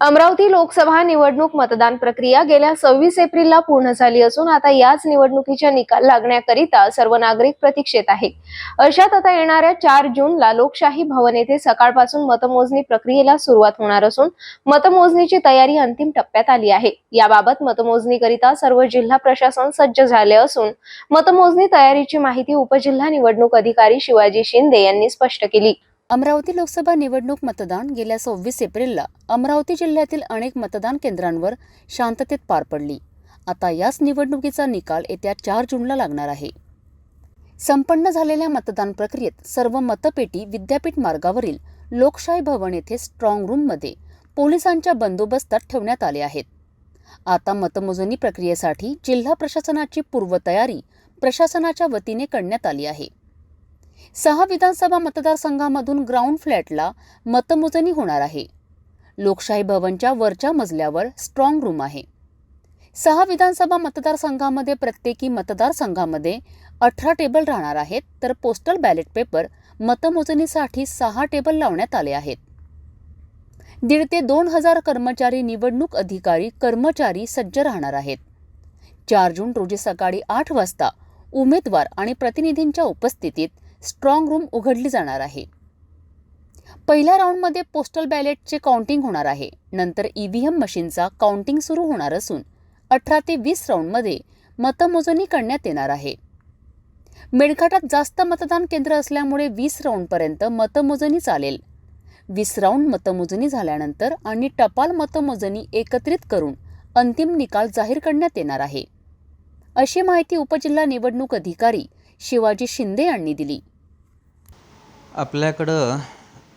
अमरावती लोकसभा निवडणूक मतदान प्रक्रिया गेल्या सव्वीस एप्रिलला पूर्ण झाली असून आता याच निवडणुकीच्या निकाल लागण्याकरिता सर्व नागरिक प्रतीक्षेत आहे अशात आता येणाऱ्या चार जूनला लोकशाही भवन येथे सकाळपासून मतमोजणी प्रक्रियेला सुरुवात होणार असून मतमोजणीची तयारी अंतिम टप्प्यात आली आहे. याबाबत मतमोजणीकरिता सर्व जिल्हा प्रशासन सज्ज झाले असून मतमोजणी तयारीची माहिती उपजिल्हा निवडणूक अधिकारी शिवाजी शिंदे यांनी स्पष्ट केली. अमरावती लोकसभा निवडणूक मतदान गेल्या सव्वीस एप्रिलला अमरावती जिल्ह्यातील अनेक मतदान केंद्रांवर शांततेत पार पडली. आता याच निवडणुकीचा निकाल येत्या चार जूनला लागणार आहे. संपन्न झालेल्या मतदान प्रक्रियेत सर्व मतपेटी विद्यापीठ मार्गावरील लोकशाही भवन येथे स्ट्रॉंग रूममध्ये पोलिसांच्या बंदोबस्तात ठेवण्यात आले आहेत. आता मतमोजणी प्रक्रियेसाठी जिल्हा प्रशासनाची पूर्वतयारी प्रशासनाच्या वतीने करण्यात आली आहे. सहा विधानसभा मतदारसंघामधून ग्राउंड फ्लॅटला मतमोजणी होणार आहे. लोकशाही भवनच्या वरच्या मजल्यावर स्ट्रॉंग रूम आहे. सहा विधानसभा मतदारसंघामध्ये प्रत्येकी मतदारसंघामध्ये अठरा टेबल राहणार आहेत तर पोस्टल बॅलेट पेपर मतमोजणीसाठी सहा टेबल लावण्यात आले आहेत. दीड ते दोन हजार कर्मचारी निवडणूक अधिकारी कर्मचारी सज्ज राहणार आहेत. चार जून रोजी सकाळी आठ वाजता उमेदवार आणि प्रतिनिधींच्या उपस्थितीत स्ट्रॉंग रूम उघडली जाणार आहे. पहिल्या राऊंडमध्ये पोस्टल बॅलेटचे काउंटिंग होणार आहे. नंतर ईव्हीएम मशीनचा काउंटिंग सुरू होणार असून अठरा ते वीस राऊंडमध्ये मतमोजणी करण्यात येणार आहे. मेळघाटात जास्त मतदान केंद्र असल्यामुळे वीस राऊंडपर्यंत मतमोजणी चालेल. वीस राऊंड मतमोजणी झाल्यानंतर आणि टपाल मतमोजणी एकत्रित करून अंतिम निकाल जाहीर करण्यात येणार आहे. अशी माहिती उपजिल्हा निवडणूक अधिकारी शिवाजी शिंदे यांनी दिली. आपल्याकडं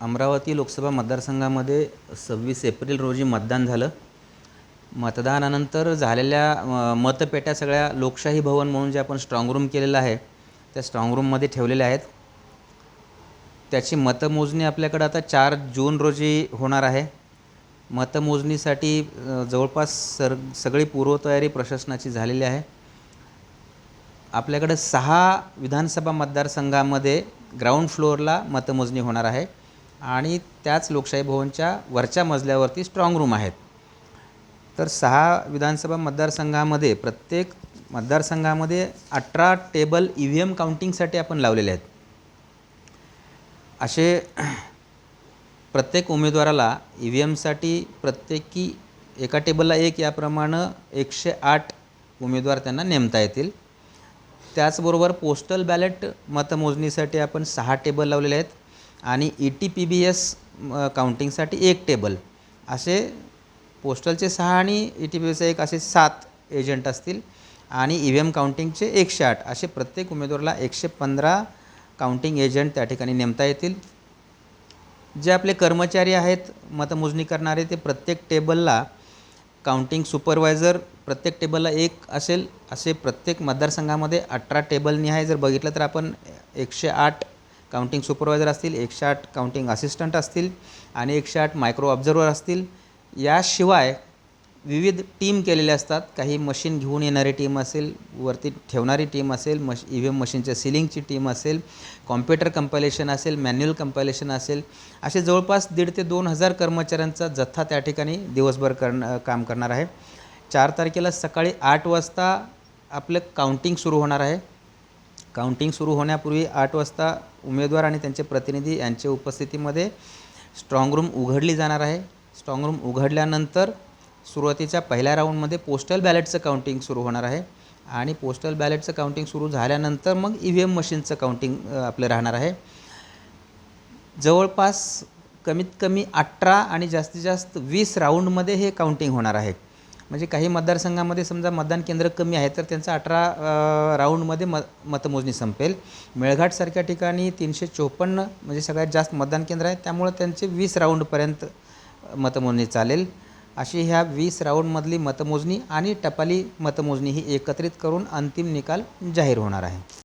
अमरावती लोकसभा मतदारसंघामध्ये सव्वीस एप्रिल रोजी मतदान झालं. मतदानानंतर झालेल्या मतपेट्या सगळ्या लोकशाही भवन म्हणून जे आपण स्ट्रॉंगरूम केलेलं आहे त्या स्ट्रॉंगरूममध्ये ठेवलेल्या आहेत. त्याची मतमोजणी आपल्याकडं आता चार जून रोजी होणार आहे. मतमोजणीसाठी जवळपास सर सगळी पूर्वतयारी प्रशासनाची झालेली आहे. आपल्याकडं सहा विधानसभा मतदारसंघामध्ये ग्राउंड फ्लोअरला मतमोजणी होणार आहे. आणि त्याच लोकशाही भवनच्या वरच्या मजल्यावरती स्ट्रॉंग रूम आहेत. तर सहा विधानसभा मतदारसंघामध्ये प्रत्येक मतदारसंघामध्ये अठरा टेबल ई व्ही एम काउंटिंगसाठी आपण लावलेले आहेत. असे प्रत्येक उमेदवाराला ई व्ही एमसाठी प्रत्येकी एका टेबलला एक याप्रमाणे एकशे आठ उमेदवार त्यांना नेमता येतील. त्याचबरोबर पोस्टल बॅलेट मतमोजणीसाठी आपण सहा टेबल लावलेले आहेत आणि E T P B S काउंटिंगसाठी एक टेबल असे पोस्टलचे सहा आणि ई टी पी बी एक असे सात एजंट असतील आणि ई व्ही एम काउंटिंगचे एकशे आठ. असे प्रत्येक उमेदवाराला एकशे पंधरा काउंटिंग एजंट त्या ठिकाणी नेमता येतील. जे आपले कर्मचारी आहेत मतमोजणी करणारे ते प्रत्येक टेबलला काउंटिंग सुपरवायझर प्रत्येक टेबलला एक असेल असे प्रत्येक मतदारसंघामध्ये अठरा टेबलनिहाय आहे. जर बघितलं तर आपण एकशे आठ काउंटिंग सुपरवायझर असतील एकशे आठ काउंटिंग असिस्टंट असतील आणि एकशे आठ मायक्रो ऑब्झर्वर असतील. याशिवाय विविध टीम केलेले असतात. काही मशीन घेऊन येणारी टीम असेल वरती ठेवणारी टीम असेल मश ई व्ही एम मशीनच्या सिलिंगची टीम असेल कॉम्प्युटर कंपायलेशन असेल मॅन्युअल कंपायलेशन असेल असे जवळपास दीड ते दोन हजार कर्मचाऱ्यांचा जथ्था त्या ठिकाणी दिवसभर करणं काम करणार आहे. चार तारखेला सकाळी आठ वाजता आपलं काउंटिंग सुरू होणार आहे. काउंटिंग सुरू होण्यापूर्वी आठ वाजता उमेदवार आणि त्यांचे प्रतिनिधी यांच्या उपस्थितीमध्ये स्ट्रॉंग रूम उघडली जाणार आहे. स्ट्रॉंग रूम उघडल्यानंतर सुरुवातीच्या पहिल्या राऊंडमध्ये पोस्टल बॅलेटचं काउंटिंग सुरू होणार आहे. आणि पोस्टल बॅलेटचं काउंटिंग सुरू झाल्यानंतर मग ई व्ही एम मशीनचं काउंटिंग आपलं राहणार आहे. जवळपास कमीत कमी अठरा आणि जास्तीत जास्त वीस राऊंडमध्ये हे काउंटिंग होणार आहे. म्हणजे काही मतदारसंघामध्ये समजा मतदान केंद्र कमी आहे तर त्यांचं अठरा राऊंडमध्ये म मतमोजणी संपेल. मेळघाटसारख्या ठिकाणी तीनशे चोपन्न म्हणजे सगळ्यात जास्त मतदान केंद्र आहे त्यामुळं त्यांचे वीस राऊंडपर्यंत मतमोजणी चालेल. अशी ह्या वीस राऊंडमधली मतमोजणी आणि टपाली मतमोजणी ही एकत्रित करून अंतिम निकाल जाहीर होणार आहे.